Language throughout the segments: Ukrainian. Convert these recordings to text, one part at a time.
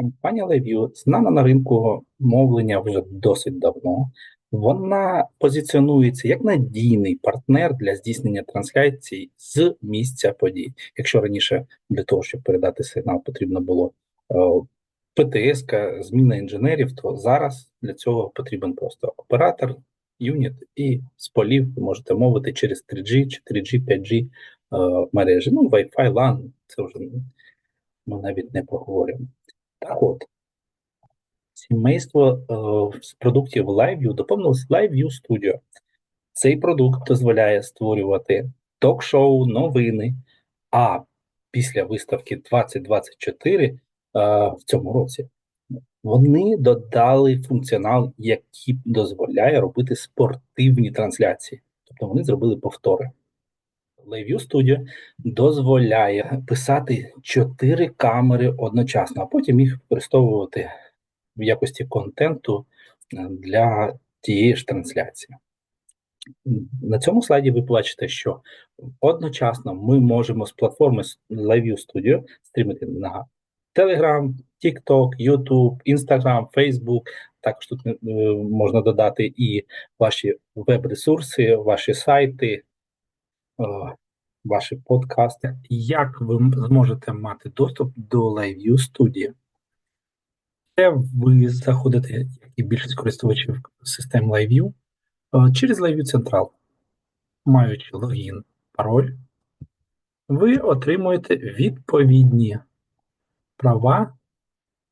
Компанія LiveView знана на ринку мовлення вже досить давно. Вона позиціонується як надійний партнер для здійснення трансляцій з місця подій. Якщо раніше для того, щоб передати сигнал, потрібно було е, ПТС, зміна інженерів, то зараз для цього потрібен просто оператор, юніт і з полів ви можете мовити через 3G, 4G, 5G е, мережі. Ну, Wi-Fi, LAN, це вже ми навіть не поговоримо. Так от, сімейство е, продуктів LiveView доповнилось LiveView Studio. Цей продукт дозволяє створювати ток-шоу, новини. А після виставки 2024 е, в цьому році вони додали функціонал, який дозволяє робити спортивні трансляції. Тобто вони зробили повтори. LiveView Studio дозволяє писати чотири камери одночасно, а потім їх використовувати в якості контенту е, для тієї ж трансляції. На цьому слайді ви бачите, що одночасно ми можемо з платформи LiveView Studio стрімити на Telegram, TikTok, YouTube, Instagram, Facebook. Також тут е, можна додати і ваші веб-ресурси, ваші сайти, ваші подкасти. Як ви зможете мати доступ до LiveView студії? Це ви заходите, як і більшість користувачів систем LiveView, е, через LiveView Central. Маючи логін, пароль, ви отримуєте відповідні права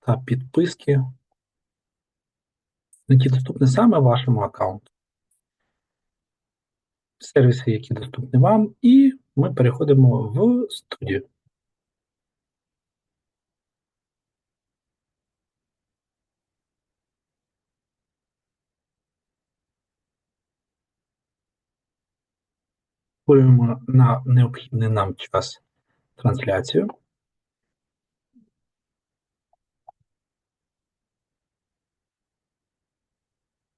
та підписки, які доступні саме вашому аккаунту сервіси, які доступні вам, і ми переходимо в студію. Створюємо на необхідний нам час трансляцію.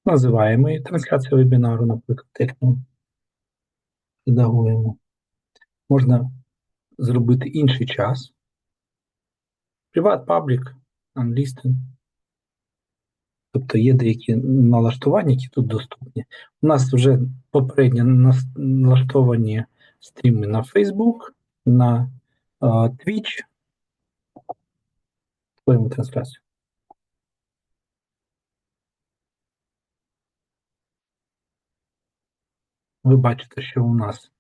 Називаємо її трансляція вебінару, наприклад, техно редагуємо. Можна зробити інший час. Приват, паблік, unlisted. Тобто є деякі налаштування, які тут доступні. У нас вже попередньо налаштовані стріми на Facebook, на uh, Twitch. Створюємо трансляцію. Ви бачите, що у нас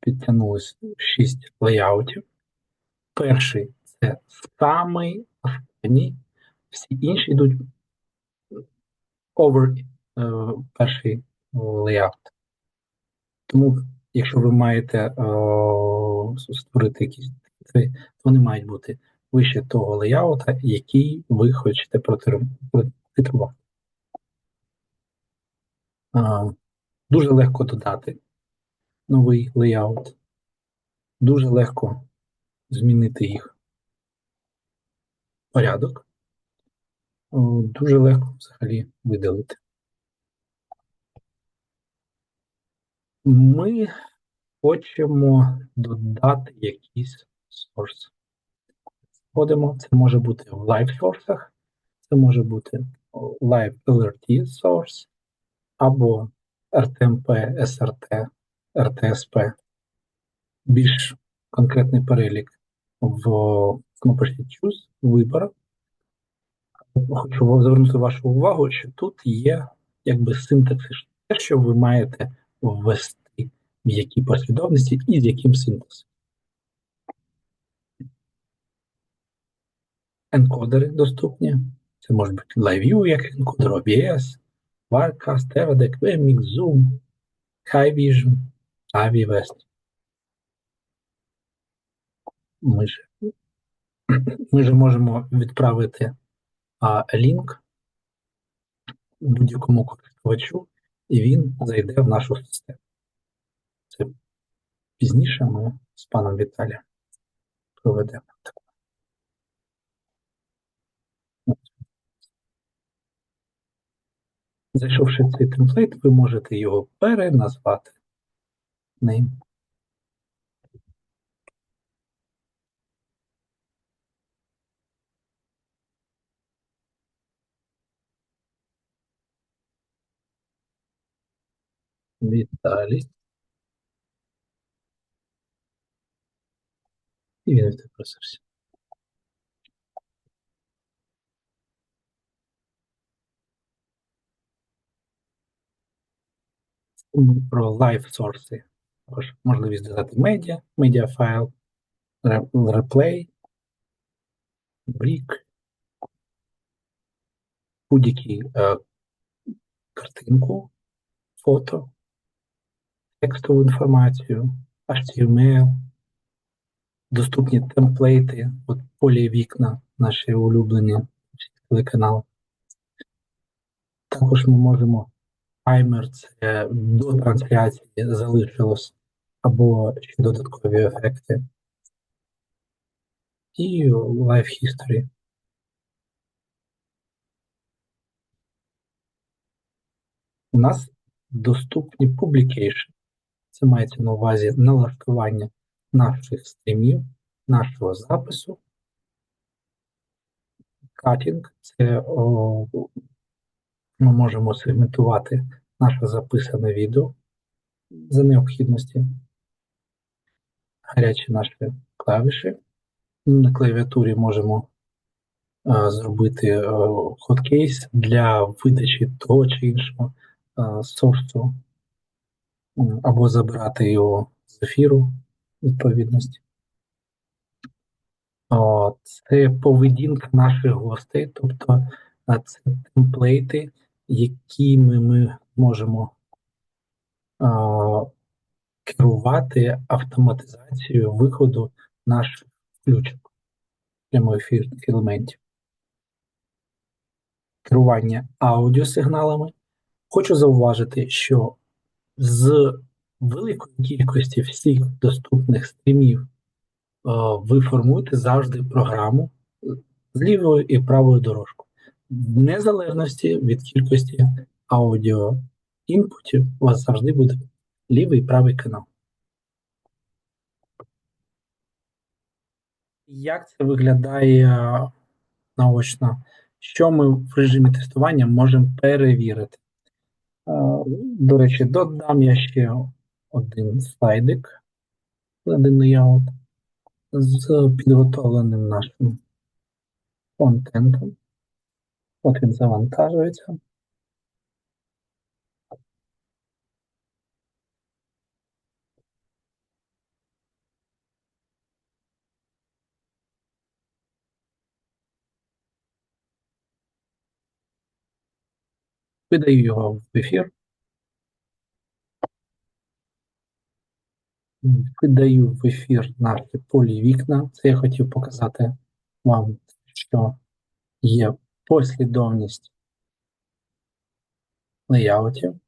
підтягнулось 6 леяутів. Перший це самий останній, всі інші йдуть over е, перший леяут. Тому, якщо ви маєте е, створити якісь то вони мають бути вище того леяута, який ви хочете протитрувати. Дуже легко додати новий лейаут. Дуже легко змінити їх порядок. Дуже легко взагалі видалити. Ми хочемо додати якийсь сорс. Входимо, це може бути в source, це може бути Live LRT source, або РТМП, СРТ, РТСП, більш конкретний перелік в кнопочці Choose вибор. Хочу звернути вашу увагу, що тут є якби синтаксис, те, що ви маєте ввести, в якій послідовності і з яким синтаксом. Енкодери доступні. Це може бути LiveView, як енкодер OBS, Wirecast, Teradek, VMix, Zoom, HiVision, AviWest. Ми ж, ми ж можемо відправити а, лінк будь-якому користувачу, і він зайде в нашу систему. Це пізніше ми з паном Віталієм проведемо таку. Зайшовши в цей темплейт, ви можете його переназвати name. Віталій. І він відпросився. Про sources. Також можливість додати медіа, медіафайл, реплей, брік, будь-які е, картинку, фото, текстову інформацію, HTML, доступні темплейти, от полі вікна, наші улюблені телеканал. Також ми можемо таймер, це до трансляції залишилось, або ще додаткові ефекти. І Live History. У нас доступні publication. Це мається на увазі налаштування наших стрімів, нашого запису. Катінг це о, ми можемо сегментувати наше записане відео за необхідності. Гарячі наші клавіші. На клавіатурі можемо а, зробити хоткейс для видачі того чи іншого а, сорсу, або забрати його з ефіру відповідності. О, це поведінка наших гостей, тобто це темплейти, якими ми можемо а, керувати автоматизацією виходу наших включок прямоефірних елементів. Керування аудіосигналами. Хочу зауважити, що з великої кількості всіх доступних стрімів ви формуєте завжди програму з лівою і правою дорожкою. В незалежності від кількості аудіо інпутів у вас завжди буде лівий і правий канал. Як це виглядає наочно? Що ми в режимі тестування можемо перевірити? До речі, додам я ще один слайдик, один layout з підготовленим нашим контентом. От він завантажується. Видаю його в ефір. Видаю в ефір наші полі вікна. Це я хотів показати вам, що є послідовність леяутів.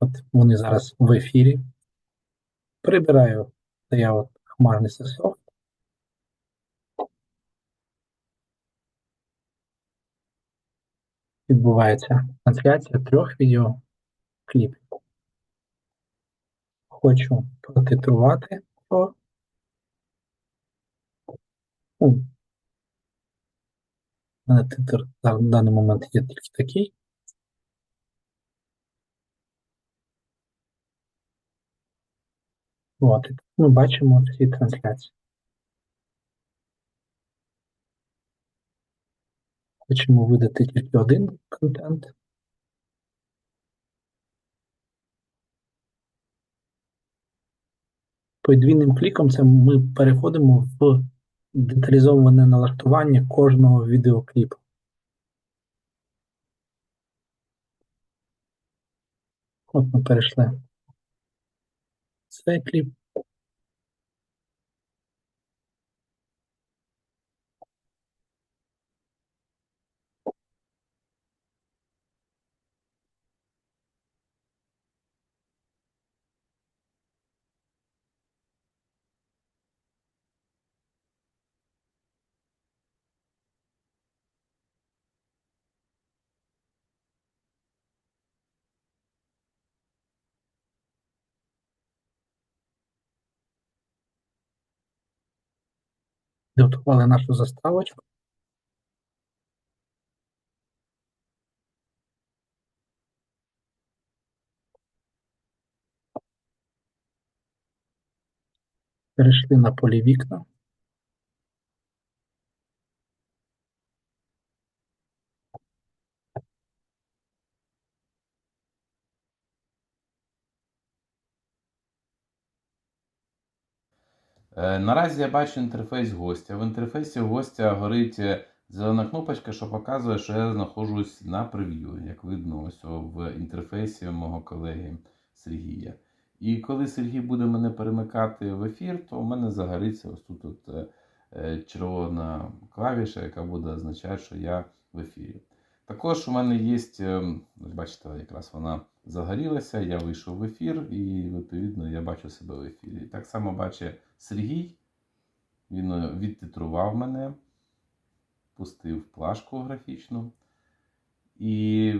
От вони зараз в ефірі. Прибираю леяут хмарний софт. Відбувається трансляція трьох відеокліпів. Хочу протитрувати його. У мене титр на даний момент є тільки такий. От, ми бачимо всі трансляції. Хочемо видати тільки один контент. Подвійним кліком це ми переходимо в деталізоване налаштування кожного відеокліпу. От ми перейшли цей кліп. Підготували нашу заставочку. Перейшли на полі вікна. Наразі я бачу інтерфейс гостя. В інтерфейсі гостя горить е, зелена кнопочка, що показує, що я знаходжусь на прев'ю, як видно ось в інтерфейсі мого колеги Сергія. І коли Сергій буде мене перемикати в ефір, то у мене загориться ось тут от, е, е, червона клавіша, яка буде означати, що я в ефірі. Також у мене є, е, бачите, якраз вона загорілася, я вийшов в ефір і відповідно я бачу себе в ефірі. Так само бачить Сергій, він е, відтитрував мене, пустив плашку графічну, і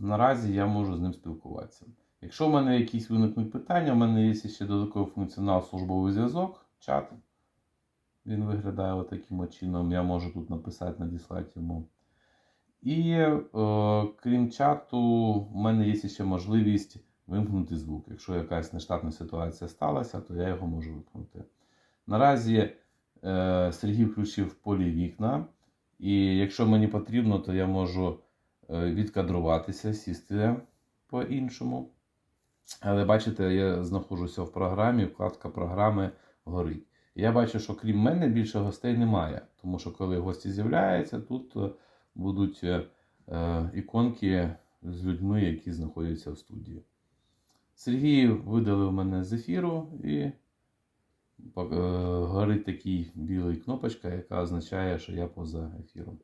наразі я можу з ним спілкуватися. Якщо в мене якісь виникнуть питання, у мене є ще додатковий функціонал службовий зв'язок, чат. Він виглядає отаким от чином. Я можу тут написати, надіслати йому. І е, крім чату, у мене є ще можливість вимкнути звук. Якщо якась нештатна ситуація сталася, то я його можу вимкнути. Наразі е, Сергій включив в полі вікна, і якщо мені потрібно, то я можу е, відкадруватися, сісти по-іншому. Але бачите, я знаходжуся в програмі, вкладка програми горить. Я бачу, що крім мене більше гостей немає. Тому що коли гості з'являються, тут е, будуть е, е, іконки з людьми, які знаходяться в студії. Сергій видалив мене з ефіру і е, горить такий білий кнопочка, яка означає, що я поза ефіром.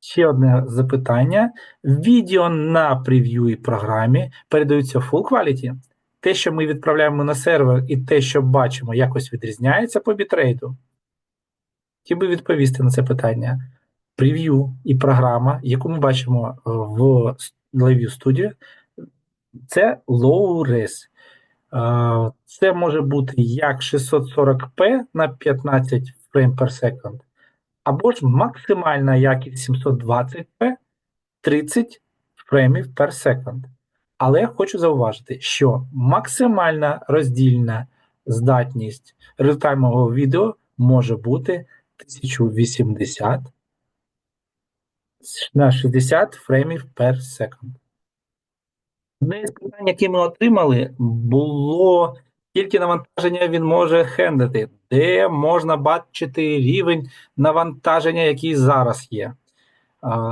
Ще одне запитання. Відео на прев'ю і програмі передаються full quality. Те, що ми відправляємо на сервер, і те, що бачимо, якось відрізняється по бітрейту. Хотів би відповісти на це питання. Прев'ю і програма, яку ми бачимо е, в Live Studio, це low res. Е, Це може бути як 640p на 15 фрейм per second, або ж максимальна якість 720p 30 фреймів per second. Але я хочу зауважити, що максимальна роздільна здатність реалтаймового відео може бути 1080 на 60 фреймів per second. Одне з питань, які ми отримали, було скільки навантаження він може хендлити, де можна бачити рівень навантаження, який зараз є.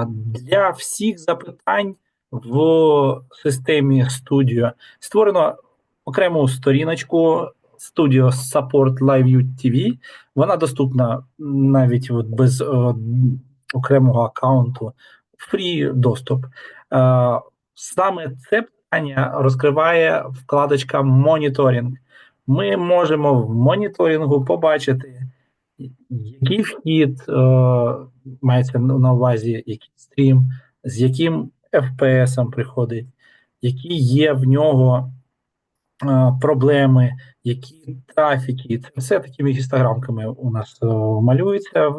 Для всіх запитань в системі Studio створено окрему сторіночку Studio Support Live TV. Вона доступна навіть без е, окремого аккаунту, фрі доступ. Е, Саме це питання розкриває вкладочка моніторинг. Ми можемо в моніторингу побачити, який вхід е, мається на увазі, який стрім, з яким FPS приходить, які є в нього е, проблеми, які трафіки. Це все такими гістограмками у нас малюється.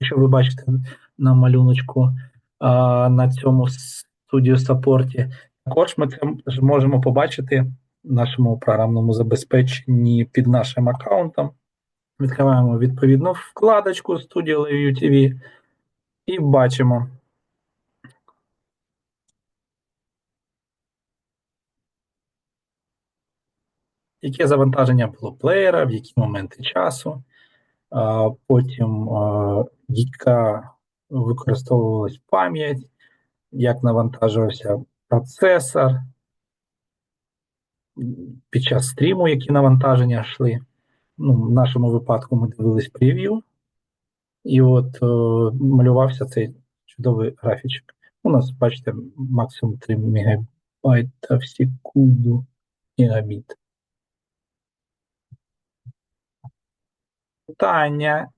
Якщо ви бачите на малюночку е, на цьому студію саппорті. Також ми це можемо побачити в нашому програмному забезпеченні під нашим аккаунтом. Відкриваємо відповідну вкладочку Studio Live TV і бачимо. Яке завантаження було плеєра, в які моменти часу, потім а, яка використовувалась пам'ять, як навантажувався процесор, під час стріму, які навантаження йшли. Ну, В нашому випадку ми дивились прев'ю, і от о, малювався цей чудовий графічок. У нас, бачите, максимум 3 МБ в секунду гігабіт. Питання.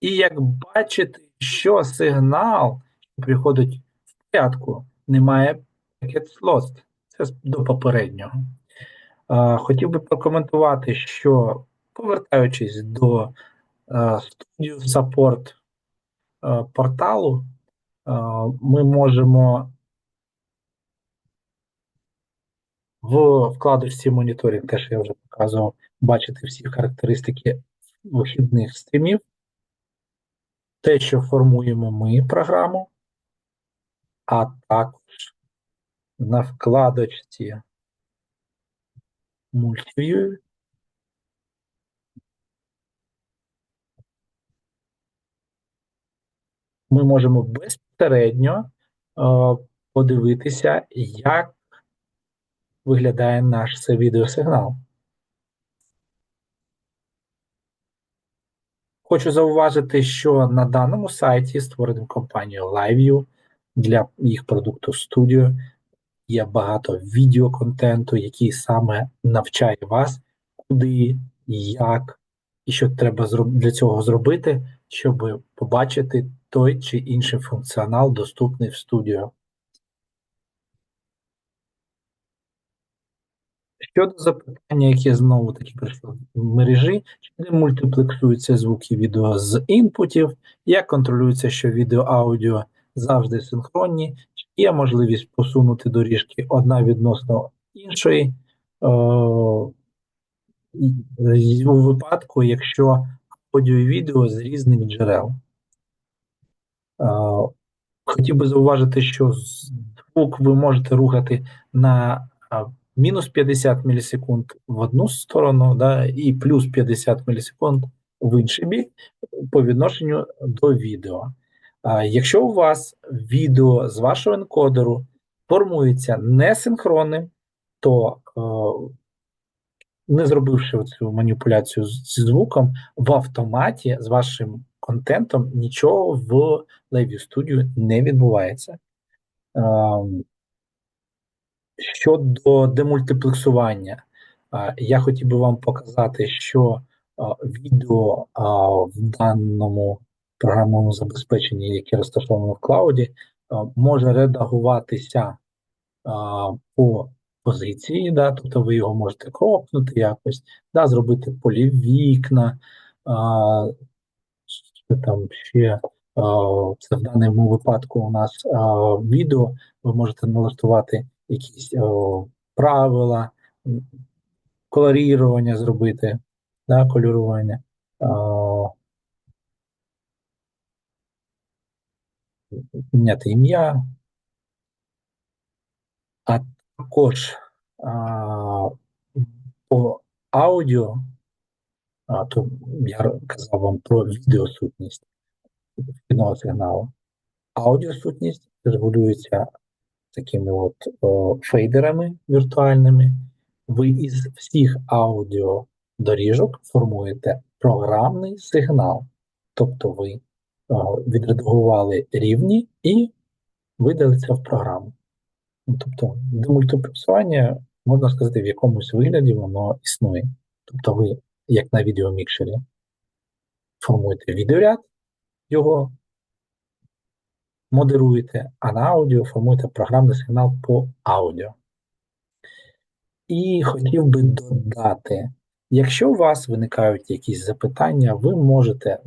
І як бачите, що сигнал приходить в порядку, немає packet lost. Це до попереднього. Хотів би прокоментувати, що повертаючись до Studio Support порталу, ми можемо в вкладочці моніторинг, те, що я вже показував, бачити всі характеристики вихідних стрімів. Те, що формуємо ми програму, а також на вкладочці Multiview ми можемо безпосередньо е, подивитися, як виглядає наш відеосигнал. Хочу зауважити, що на даному сайті, створеним компанією LiveView для їх продукту Studio, є багато відеоконтенту, який саме навчає вас, куди, як і що треба для цього зробити, щоб побачити той чи інший функціонал, доступний в Studio. Щодо запитання, яке знову таки прийшло в мережі, чи не мультиплексуються звуки відео з інпутів, як контролюється, що відео аудіо завжди синхронні, чи є можливість посунути доріжки одна відносно іншої, е, і- у випадку, якщо аудіо і відео з різних джерел. Е, Хотів би зауважити, що звук ви можете рухати на а, мінус 50 мілісекунд в одну сторону, да, і плюс 50 мілісекунд в інший бік по відношенню до відео. А, Якщо у вас відео з вашого енкодеру формується несинхронним, то е, не зробивши цю маніпуляцію зі звуком, в автоматі з вашим контентом нічого в Live Studio не відбувається. Щодо демультиплексування, я хотів би вам показати, що відео в даному програмному забезпеченні, яке розташовано в клауді, може редагуватися по позиції, да, тобто ви його можете кропнути якось, да, зробити полі вікна, що там ще, це в даному випадку у нас відео, ви можете налаштувати якісь о, правила, колорірування зробити, да, кольорування. а, Міняти ім'я, а також а, по аудіо, а, то я казав вам про відеосутність вхідного сигналу. Аудіосутність регулюється такими от о, фейдерами віртуальними. Ви із всіх аудіодоріжок формуєте програмний сигнал. Тобто ви о, відредагували рівні і видали це в програму. Ну, Тобто демультиплексування, можна сказати, в якомусь вигляді воно існує. Тобто ви, як на відеомікшері, формуєте відеоряд, його модеруєте, а на аудіо формуєте програмний сигнал по аудіо. І хотів би додати, якщо у вас виникають якісь запитання, ви можете,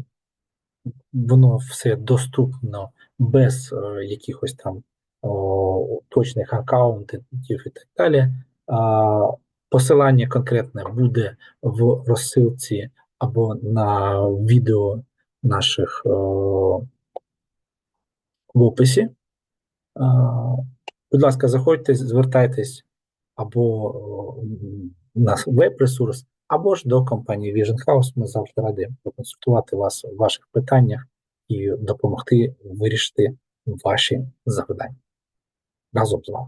воно все доступно без е, якихось там о, точних аккаунтів і так далі. А, посилання конкретне буде в розсилці або на відео наших о, в описі. Будь ласка, заходьте, звертайтесь або в нас веб-ресурс, або ж до компанії Vision House. Ми завжди раді проконсультувати вас у ваших питаннях і допомогти вирішити ваші завдання разом з вами.